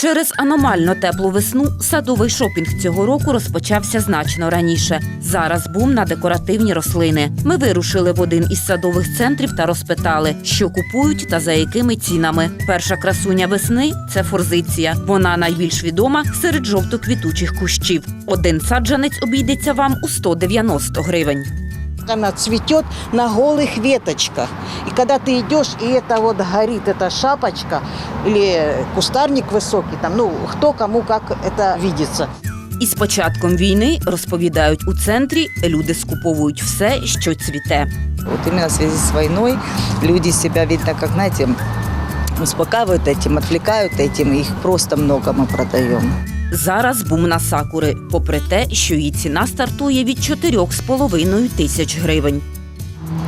Через аномально теплу весну садовий шопінг цього року розпочався значно раніше. Зараз бум на декоративні рослини. Ми вирушили в один із садових центрів та розпитали, що купують та за якими цінами. Перша красуня весни це форзиція. Вона найбільш відома серед жовтоквітучих кущів. Один саджанець обійдеться вам у 190 гривень Она цветет на голых веточках. И когда ты идешь, и это вот горит, эта шапочка или кустарник высокий, там, ну, кто кому как это видится. Із початком війни розповідають у центрі, люди скуповують все, що цвіте. Вот именно в связи с войной люди себя, видно, как, знаете, успокаивают этим, отвлекают этим, и их просто много мы продаем. Зараз бум на сакури, попри те, що її ціна стартує від 4,5 тисяч гривень.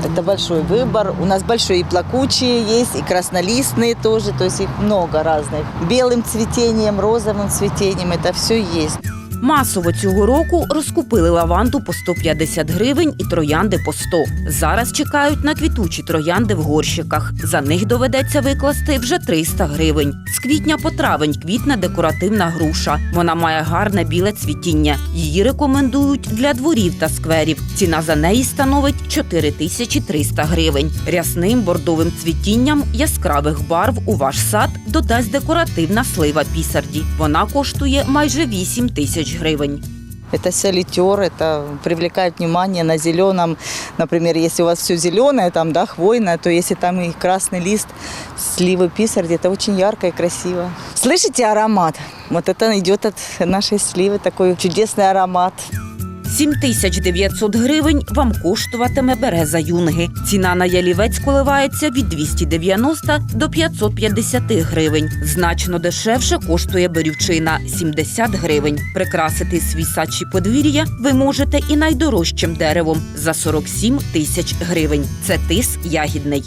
Это большой выбор. У нас большой и плакучие есть, и краснолистные тоже, то есть их много разных. Белым цветением, розовым цветением, это все есть. Масово цього року розкупили лаванду по 150 гривень і троянди по 100. Зараз чекають на квітучі троянди в горщиках. За них доведеться викласти вже 300 гривень. З квітня по травень квітне декоративна груша. Вона має гарне біле цвітіння. Її рекомендують для дворів та скверів. Ціна за неї становить 4300 гривень. Рясним бордовим цвітінням яскравих барв у ваш сад додасть декоративна слива пісарді. Вона коштує майже 8 тисяч гривень. Это солитер, это привлекает внимание на зеленом. Например, если у вас все зеленое, там, да, хвойное, то если там и красный лист, сливы, писарди, это очень ярко и красиво. Слышите аромат? Вот это идет от нашей сливы, такой чудесный аромат. 7900 гривень вам коштуватиме береза юнги. Ціна на ялівець коливається від 290 до 550 гривень. Значно дешевше коштує берівчина 70 гривень. Прикрасити свій сад чи подвір'я ви можете і найдорожчим деревом за 47 тисяч гривень. Це тис ягідний.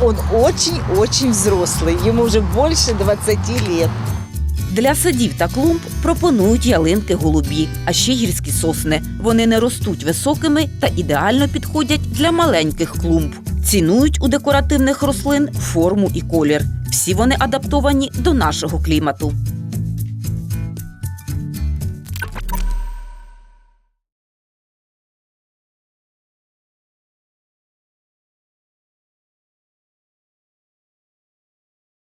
Он очень-очень взрослый, ему уже больше 20 лет. Для садів та клумб пропонують ялинки голубі, а ще гірські сосни. Вони не ростуть високими та ідеально підходять для маленьких клумб. Цінують у декоративних рослин форму і колір. Всі вони адаптовані до нашого клімату.